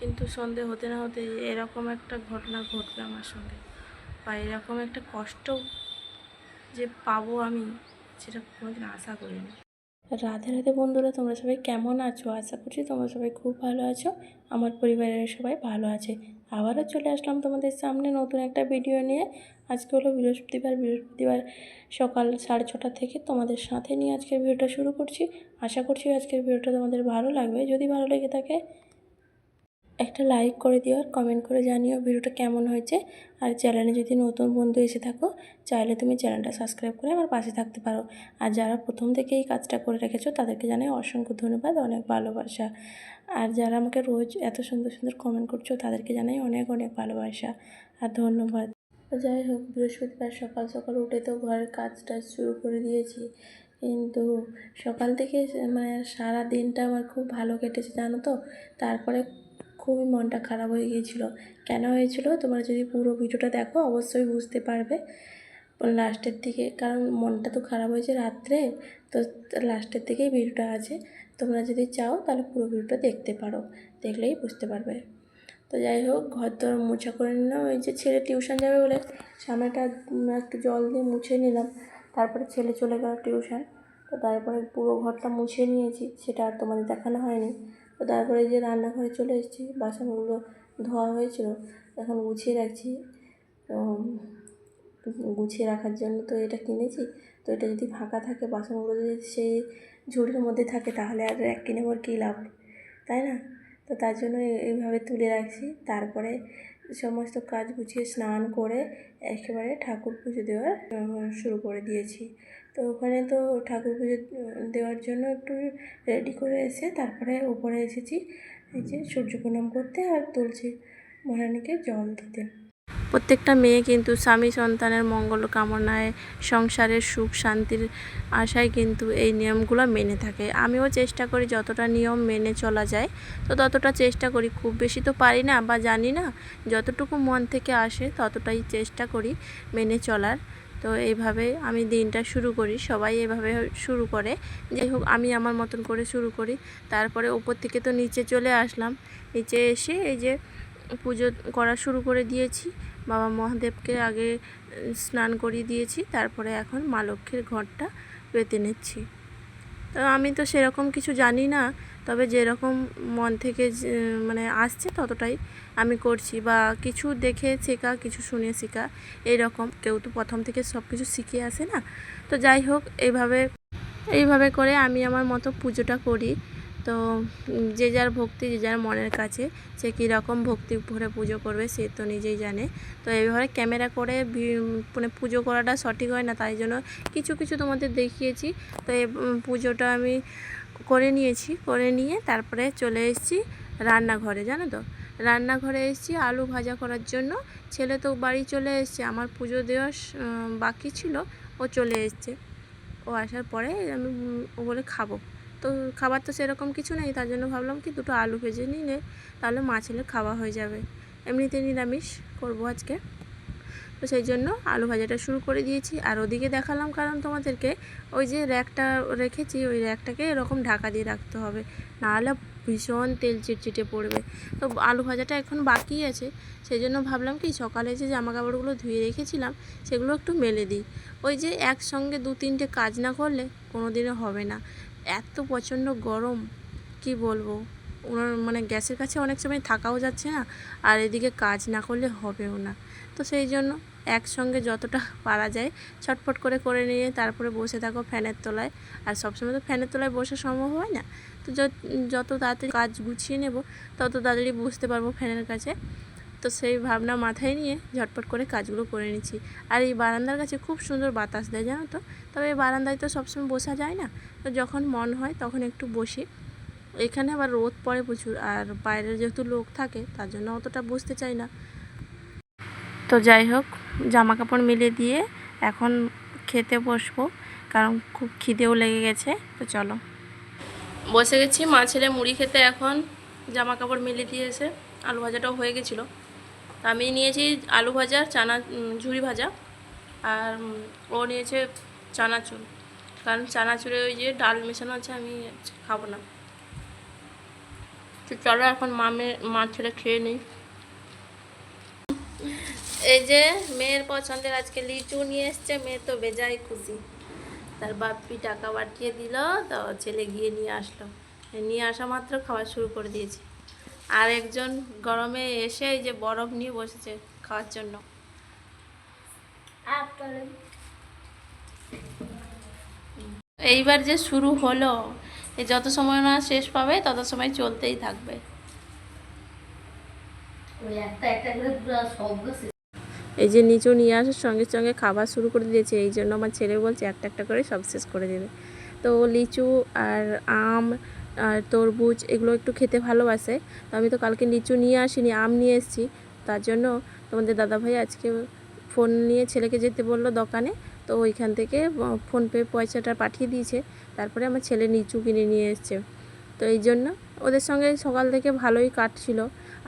কিন্তু সন্ধে হতে না হতে এরকম একটা ঘটনা ঘটবে আমার সঙ্গে। বা এরকম একটা কষ্ট যে পাবো আমি, সেটা কোনোদিন আশা করিনি। রাধে রাধে বন্ধুরা, তোমরা সবাই কেমন আছো? আশা করছি তোমরা সবাই খুব ভালো আছো। আমার পরিবারের সবাই ভালো আছে। আবারও চলে আসলাম তোমাদের সামনে নতুন একটা ভিডিও নিয়ে। আজকে হলো বৃহস্পতিবার। বৃহস্পতিবার সকাল সাড়ে ছটা থেকে তোমাদের সাথে নিয়ে আজকের ভিডিওটা শুরু করছি। আশা করছি আজকের ভিডিওটা তোমাদের ভালো লাগবে। যদি ভালো লেগে থাকে একটা লাইক করে দিও আর কমেন্ট করে জানিও ভিডিওটা কেমন হয়েছে। আর চ্যানেলে যদি নতুন বন্ধু এসে থাকো, চাইলে তুমি চ্যানেলটা সাবস্ক্রাইব করে আমার পাশে থাকতে পারো। আর যারা প্রথম থেকে এই কাজটা করে রেখেছো, তাদেরকে জানাই অসংখ্য ধন্যবাদ, অনেক ভালোবাসা। আর যারা আমাকে রোজ এত সুন্দর সুন্দর কমেন্ট করছ, তাদেরকে জানাই অনেক অনেক ভালোবাসা আর ধন্যবাদ। যাই হোক, বৃহস্পতিবার সকাল সকাল উঠে তো ঘরের কাজ টাজ শুরু করে দিয়েছি। কিন্তু সকাল থেকে মানে সারা দিনটা আমার খুব ভালো কেটেছে, জানো তো? তারপরে খুবই মনটা খারাপ হয়ে গিয়েছিল। কেন হয়েছিল? তোমরা যদি পুরো ভিডিওটা দেখো, অবশ্যই বুঝতে পারবে লাস্টের দিকে। কারণ মনটা তো খারাপ হয়েছে রাত্রে, তো লাস্টের দিকেই ভিডিওটা আছে। তোমরা যদি চাও, তাহলে পুরো ভিডিওটা দেখতে পারো। দেখলেই বুঝতে পারবে। তো যাই হোক, ঘর দর মোছা করে নিলাম। ওই যে ছেলে টিউশন যাবে বলে সামনেটা একটু জল দিয়ে মুছে নিলাম। তারপরে ছেলে চলে গেল টিউশন। তো তারপরে পুরো ঘরটা মুছে নিয়েছি। সেটা আর তোমাদের দেখানো হয়নি। তো তারপরে যে রান্নাঘরে চলে এসেছি, বাসনগুলো ধোয়া হয়েছিল, এখন গুছিয়ে রাখছি। গুছিয়ে রাখার জন্য তো এটা কিনেছি। তো এটা যদি ফাঁকা থাকে, বাসনগুলো যদি সেই ঝুড়ির মধ্যে থাকে, তাহলে আর এক কিনে ওর কী লাভ? তাই না? তো তার জন্য এইভাবে তুলে রাখছি। তারপরে সমস্ত কাজ গুছিয়ে স্নান করে একেবারে ঠাকুর পুজো দেওয়ার শুরু করে দিয়েছি। তো ওখানে তো ঠাকুর পুজো দেওয়ার জন্য একটু রেডি করে এসে তারপরে উপরে এসেছি। এই যে সূর্য প্রণাম করতে আর তুলসী মহারানীকে জল দিতে। প্রত্যেকটা মেয়ে কিন্তু স্বামী সন্তানের মঙ্গল কামনায় সংসারের সুখ শান্তির আশায় কিন্তু এই নিয়মগুলো মেনে থাকে। আমিও চেষ্টা করি যতটা নিয়ম মেনে চলা যায়, তো ততটা চেষ্টা করি। খুব বেশি তো পারি না বা জানি না, যতটুকু মন থেকে আসে ততটাই চেষ্টা করি মেনে চলার। তো এইভাবে আমি দিনটা শুরু করি, সবাই এভাবে শুরু করে। যাই হোক, আমি আমার মতন করে শুরু করি। তারপরে ওপর থেকে তো নিচে চলে আসলাম। নিচে এসে এই যে পুজো করা শুরু করে দিয়েছি। বাবা মহাদেবকে আগে স্নান করিয়ে দিয়েছি। তারপরে এখন মা লক্ষ্মীর ঘরটা পেতে নিচ্ছি। তো আমি তো সেরকম কিছু জানি না। তবে যেরকম মন থেকে মানে আসছে ততটাই আমি করছি বা কিছু দেখে শেখা, কিছু শুনে শেখা, এইরকম। কেউ তো প্রথম থেকে সব কিছু শিখে আসে না। তো যাই হোক, এইভাবে এইভাবে করে আমি আমার মতো পুজোটা করি। তো যে যার ভক্তি, যে যার মনের কাছে, সে কীরকম ভক্তি ভরে পুজো করবে সে তো নিজেই জানে। তো এইভাবে ক্যামেরা করে মানে পুজো করাটা সঠিক হয় না, তাই জন্য কিছু কিছু তোমাদের দেখিয়েছি। তো এই পুজোটা আমি করে নিয়েছি, করে নিয়ে তারপরে চলে এসেছি রান্নাঘরে, জানো তো? রান্নাঘরে এসেছি আলু ভাজা করার জন্য। ছেলে তো বাড়ি চলে এসছে, আমার পুজো দেওয়ার বাকি ছিল, ও চলে এসছে। ও আসার পরে আমি ও বলে খাব। তো খাবার তো সেরকম কিছু নেই, তার জন্য ভাবলাম কি দুটো আলু ভেজে নিলে তাহলে মা ছেলে খাওয়া হয়ে যাবে। এমনিতে নিরামিষ করব আজকে। তো সেই জন্য আলু ভাজাটা শুরু করে দিয়েছি। আর ওদিকে দেখালাম কারণ তোমাদেরকে ওই যে র্যাকটা রেখেছি, ওই র্যাকটাকে এরকম ঢাকা দিয়ে রাখতে হবে। নাহলে ভীষণ তেল চিটচিটে পড়বে। তো আলু ভাজাটা এখন বাকি আছে। সেই জন্য ভাবলাম কি, সকালে যে জামা কাপড়গুলো ধুয়ে রেখেছিলাম, সেগুলো একটু মেলে দিই। ওই যে একসঙ্গে দু তিনটে কাজ না করলে কোনো দিনও হবে না। এত প্রচণ্ড গরম, কি বলব? ওনার মানে গ্যাসের কাছে অনেক সময় থাকাও যাচ্ছে না, আর এদিকে কাজ না করলে হবেও না। তো সেই জন্য একসঙ্গে যতটা পারা যায় ছটফট করে করে নিয়ে তারপরে বসে থাকো ফ্যানের তলায়। আর সবসময় তো ফ্যানের তলায় বসা সম্ভব হয় না। তো যত- তাড়াতাড়ি কাজ গুছিয়ে নেব, তত তাড়াতাড়ি বুঝতে পারব ফ্যানের কাছে। তো সেই ভাবনা মাথায় নিয়ে ঝটপট করে কাজগুলো করে নিচ্ছি। আর এই বারান্দার কাছে খুব সুন্দর বাতাস দেয়, জানো তো? তবে এই বারান্দায় তো সবসময় বসা যায় না। তো যখন মন হয় তখন একটু বসি। এখানে আবার রোদ পড়ে প্রচুর। আর বাইরে যেহেতু লোক থাকে তার জন্য অতটা বসতে চাই না। তো যাই হোক জামা কাপড় মিলে দিয়ে এখন খেতে বসবো, কারণ খুব খিদেও লেগে গেছে, তো চলো। বসে গেছি, মা ছেলে মুড়ি খেতে এখন জামা কাপড় মিলে দিয়ে এসে আলু ভাজাটাও হয়ে গেছিল। আমি নিয়েছি আলু ভাজা, চানা ঝুড়ি ভাজা, আর ও নিয়েছে চানাচুর। কারণ চানাচুরে ওই যে ডাল মেশানো আছে, আমি খাব না। তো চলো, এখন মামে, মা ছেলে খেয়ে নিই। এই যে মেয়ের পছন্দের আজকে লিচু নিয়ে এসছে মেয়ে তো বেজায় খুশি। তার বাপ্পি টাকা পাঠিয়ে দিল তো ছেলে গিয়ে নিয়ে আসলো। নিয়ে আসা মাত্র খাওয়া শুরু করে দিয়েছে। আর একজন গরমে এসে এই যে বরফ নিয়ে বসেছে খাওয়ার জন্য। এইবার যে শুরু হলো এ যত সময় না শেষ পাবে তত সময় চলতেই থাকবে। একটা একটা করে। এই যে নিচু নিয়ে আসার সঙ্গে সঙ্গে খাবার শুরু করে দিয়েছে, এই জন্য আমার ছেলে বলছে একটা একটা করে সব শেষ করে দেবে। তো লিচু আর আম আর তরমুজ এগুলো একটু খেতে ভালোবাসে। তো আমি তো কালকে লিচু নিয়ে আসিনি, আম নিয়ে এসেছি। তার জন্য তোমাদের দাদাভাই আজকে ফোন নিয়ে ছেলেকে যেতে বলল দোকানে। তো ওইখান থেকে ফোনপে পয়সাটা পাঠিয়ে দিয়েছে। তারপরে আমার ছেলে লিচু কিনে নিয়ে এসছে। তো এই জন্য ওদের সঙ্গে সকাল থেকে ভালোই কাটছিল।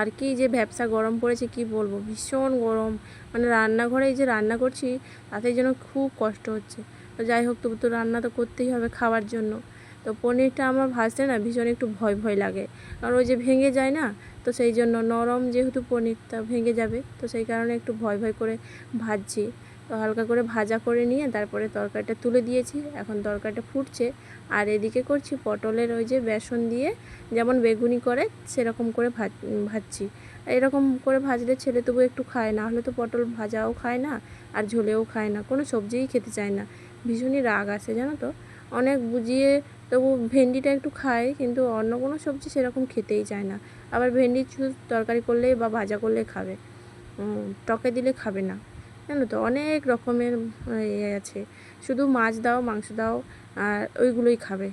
আর কি যে ব্যবসা গরম পড়েছে কি বলব? ভীষণ গরম। মানে রান্নাঘরে যে রান্না করছি, তাতে যেন খুব কষ্ট হচ্ছে। তো যাই হোক, তবু তো রান্না তো করতেই হবে খাওয়ার জন্য। তো পনিরটা আমার ভাজতে না ভীষণ একটু ভয় ভয় লাগে। কারণ ওই যে ভেঙে যায় না, তো সেই জন্য নরম যেহেতু পনিরটা ভেঙে যাবে, তো সেই কারণে একটু ভয় ভয় করে ভাজছি। হালকা করে ভাজা করে নিয়ে তারপরে তরকারিটা তুলে দিয়েছি। এখন তরকারিটা ফুটছে। আর এদিকে করছি পটলের ওই যে বেসন দিয়ে যেমন বেগুনি করে সেরকম করে ভাজ, ভাজছি। এরকম করে ভাজলে ছেলে তবু একটু খায় না, হলে তো পটল ভাজাও খায় না আর ঝোলেও খায় না, কোনো সবজিই খেতে চায় না। ভীষণই রাগ আসে জানো তো? অনেক বুঝিয়ে তবু ভেন্ডিটা একটু খায়, কিন্তু অন্য কোনো সবজি সেরকম খেতেই চায় না। আবার ভেন্ডি শুধু তরকারি করলে বা ভাজা করলে খাবে। টকে দিলে খাবে না। জানো তো, অনেক রকমের ইয়ে আছে। শুধু মাছ দাও, মাংস দাও, আর ওইগুলোই খাবে।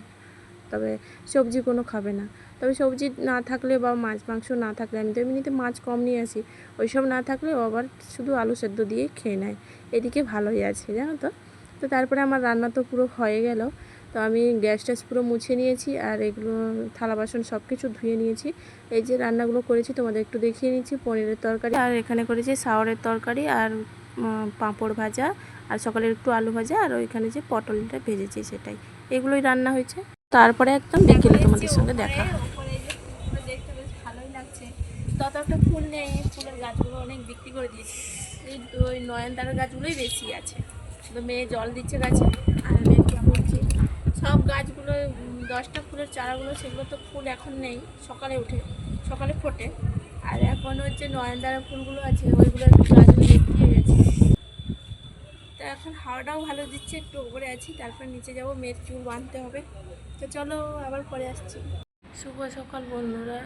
তবে সবজি কোনো খাবে না। তবে সবজি না থাকলে বা মাছ, মাংস না থাকলে, আমি তো এমনিতে মাছ কম নিয়ে আসি, ওইসব না থাকলে আবার শুধু আলু সেদ্ধ দিয়ে খেয়ে নেয়। এদিকে ভালোই আছে, জানো তো। তো তারপরে আমার রান্না তো পুরো হয়ে গেল। তো আমি গ্যাস ট্যাস পুরো মুছে নিয়েছি, আর এগুলো থালা বাসন সব কিছু ধুয়ে নিয়েছি। এই যে রান্নাগুলো করেছি, তোমাদের একটু দেখিয়ে নিচ্ছি। পনিরের তরকারি, আর এখানে করেছি সাওয়ারের তরকারি, আর পাঁপড় ভাজা আর সকালে একটু আলু ভাজা আর ওইখানে যে পটলটা ভেজেছি সেটাই। এগুলোই রান্না হয়েছে। তারপরে একদম বিকেলে তোমাদের সঙ্গে দেখা। দেখতে বেশ ভালোই লাগছে তত একটা ফুল নেই, ফুলের গাছগুলো অনেক বিক্রি করে দিয়েছি। ওই গাছগুলোই বেশি আছে। মেয়ে জল দিচ্ছে গাছে, আর করছি? সব গাছগুলো দশটা ফুলের চারাগুলো, সেগুলো তো ফুল এখন নেই, সকালে উঠে, সকালে ফোটে। আর এখন হচ্ছে নয়নতারা ফুলগুলো আছে, ওইগুলো গাছগুলো গেছে। তো এখন হাওয়াটাও ভালো দিচ্ছে, একটু উপরে আছি, তারপর নিচে যাব, মেয়ের চুল বাঁধতে হবে। তো চলো আবার পরে আসছি। শুভ সকাল বন্ধুরা।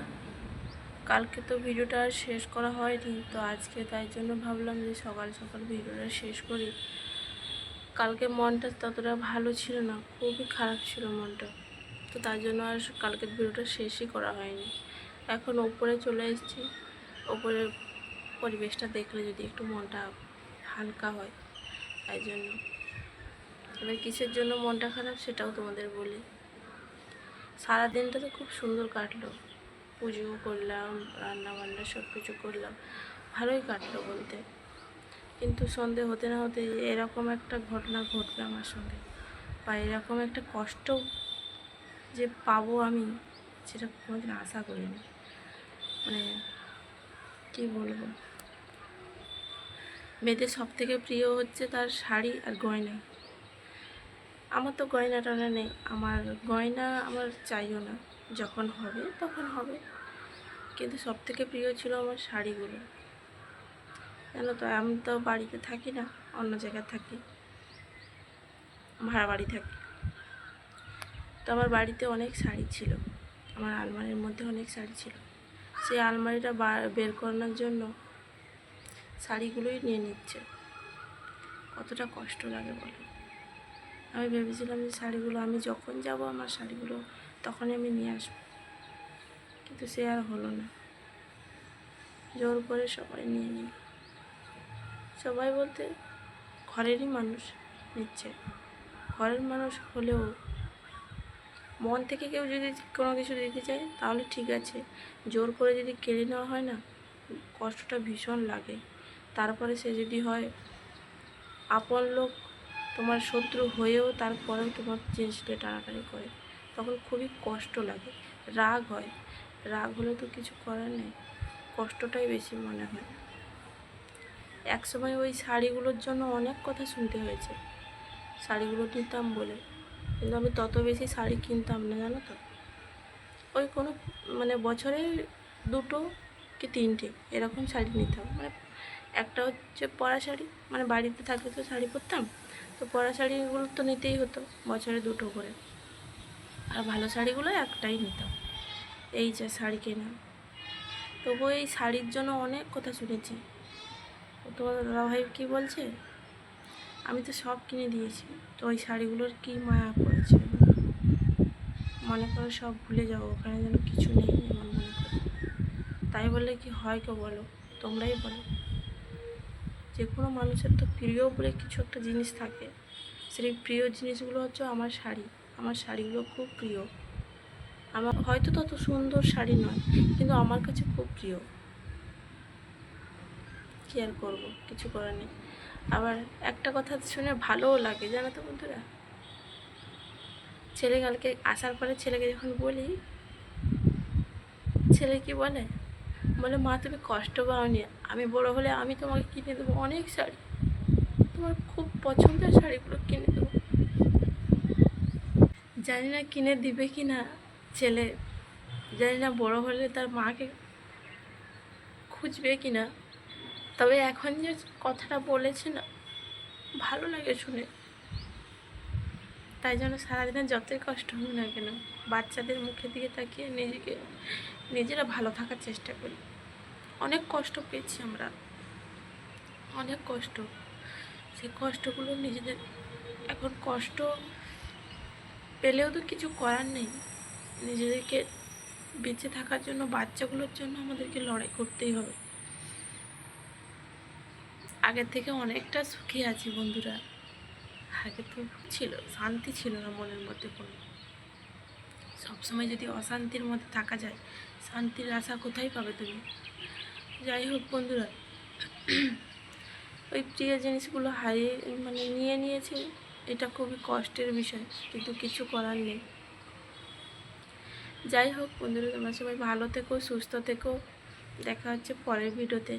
কালকে তো ভিডিওটা শেষ করা হয়নি, তো আজকে তাই জন্য ভাবলাম যে সকাল সকাল ভিডিওটা শেষ করি। কালকে মনটা ততটা ভালো ছিল না, খুবই খারাপ ছিল মনটা। তো তার জন্য আর কালকের ভিডিওটা শেষই করা হয়নি। এখন ওপরে চলে এসেছি ওপরের পরিবেশটা দেখলে যদি একটু মনটা হালকা হয়, তাই জন্য। এবার কিসের জন্য মনটা খারাপ সেটাও তোমাদের বলি। সারা দিনটা তো খুব সুন্দর কাটলো। পুজো করলাম রান্না বান্না সব কিছু করলাম, ভালোই কাটলো বলতে। কিন্তু সন্ধে হতে না হতে এরকম একটা ঘটনা ঘটলো আমার সঙ্গে। বা এরকম একটা কষ্ট যে পাবো আমি, সেটা কোনোদিন আশা করিনি। মানে কী বলব? মেয়েদের সব থেকে প্রিয় হচ্ছে তার শাড়ি আর গয়না। আমার তো গয়না টয়না নেই, আমার গয়না আমার চাইও না, যখন হবে তখন হবে। কিন্তু সব থেকে প্রিয় ছিল আমার শাড়িগুলো। জানো তো, আমি তো বাড়িতে থাকি না, অন্য জায়গায় থাকি, ভাড়া বাড়ি থাকি। তো আমার বাড়িতে অনেক শাড়ি ছিল, আমার আলমারির মধ্যে অনেক শাড়ি ছিল। সেই আলমারিটা বের করানোর জন্য শাড়িগুলোই নিয়ে নিচ্ছে। কতটা কষ্ট লাগে বলো। আমি ভেবেছিলাম যে শাড়িগুলো, আমি যখন যাব আমার শাড়িগুলো তখনই আমি নিয়ে আসব। কিন্তু সে আর হলো না। জোর করে সবাই নিয়ে নিল। সবাই বলতে ঘরেরই মানুষ নিচ্ছে। ঘরের মানুষ হলেও মন থেকে কেউ যদি কোনো কিছু দিতে চায়, তাহলে ঠিক আছে। জোর করে যদি কেড়ে নেওয়া হয় না, কষ্টটা ভীষণ লাগে। তারপরে সে যদি হয় আপন লোক, তোমার শত্রু হয়েও তারপরেও তোমার জিনিসটা টানাটানি করে। তখন খুবই কষ্ট লাগে, রাগ হয়। রাগ হলে তো কিছু করার নেই, কষ্টটাই বেশি মনে হয়। এক সময় ওই শাড়িগুলোর জন্য অনেক কথা শুনতে হয়েছে। শাড়িগুলো নিতাম বলে, কিন্তু আমি তত বেশি শাড়ি কিনতাম না, জানো তো? ওই কোনো মানে বছরে দুটো কি তিনটে এরকম শাড়ি নিতাম। মানে একটা হচ্ছে পরা শাড়ি মানে বাড়িতে থাকলে তো শাড়ি পরতাম, তো পরা শাড়িগুলো তো নিতেই হতো, বছরে দুটো করে। আর ভালো শাড়িগুলো একটাই নিতাম, এই যে শাড়ি কেনা। তবু এই শাড়ির জন্য অনেক কথা শুনেছি। তোমার দাদাভাই কী বলছে? আমি তো সব কিনে দিয়েছি, তো ওই শাড়িগুলোর কী মায়া করেছে মনে করো সব ভুলে যাব ওখানে যেন কিছু নেই এমন মনে করো। তাই বললে কি হয় কেউ বলো, তোমরাই বলো। যে কোনো মানুষের তো প্রিয় বলে কিছু একটা জিনিস থাকে। সেই প্রিয় জিনিসগুলো হচ্ছে আমার শাড়ি। আমার শাড়িগুলো খুব প্রিয়। আমার হয়তো তত সুন্দর শাড়ি নয়, কিন্তু আমার কাছে খুব প্রিয়। কী আর করব? কিছু করার নেই। আবার একটা কথা শুনে ভালোও লাগে, জানো তো বন্ধুরা? ছেলে কালকে আসার পরে ছেলেকে যখন বলি, ছেলে কি বলে? বলে, মা, তুমি কষ্ট পাওনি। আমি বড় হলে আমি তোমাকে কিনে দেবো অনেক শাড়ি। তোমার খুব পছন্দের শাড়িগুলো কিনে দেবো। জানি না কিনে দিবে কি না ছেলে। জানি না বড় হলে তার মাকে খুঁজবে কি না। তবে এখন যে কথাটা বলেছে না, ভালো লাগে শুনে। তাই জন্য সারাদিনে যতই কষ্ট হোক না কেন, বাচ্চাদের মুখের দিকে তাকিয়ে নিজেকে নিজেরা ভালো থাকার চেষ্টা করি। অনেক কষ্ট পেয়েছি আমরা। অনেক কষ্ট। সেই কষ্টগুলো নিজেদের, এখন কষ্ট পেলেও তো কিছু করার নেই। নিজেদেরকে বেঁচে থাকার জন্য, বাচ্চাগুলোর জন্য আমাদেরকে লড়াই করতেই হবে। আগের থেকে অনেকটা সুখী আছি বন্ধুরা। আগে তো ছিল, শান্তি ছিল না মনের মধ্যে কোনো। সবসময় যদি অশান্তির মধ্যে থাকা যায়, শান্তির আশা কোথায় পাবে তুমি? যাই হোক বন্ধুরা, ওই প্রিয় জিনিসগুলো হারিয়ে মানে নিয়ে নিয়েছে, এটা খুবই কষ্টের বিষয়, কিন্তু কিছু করার নেই। যাই হোক বন্ধুরা, তোমরা সবাই ভালো থেকো, সুস্থ থেকো। দেখা হচ্ছে পরের ভিডিওতে।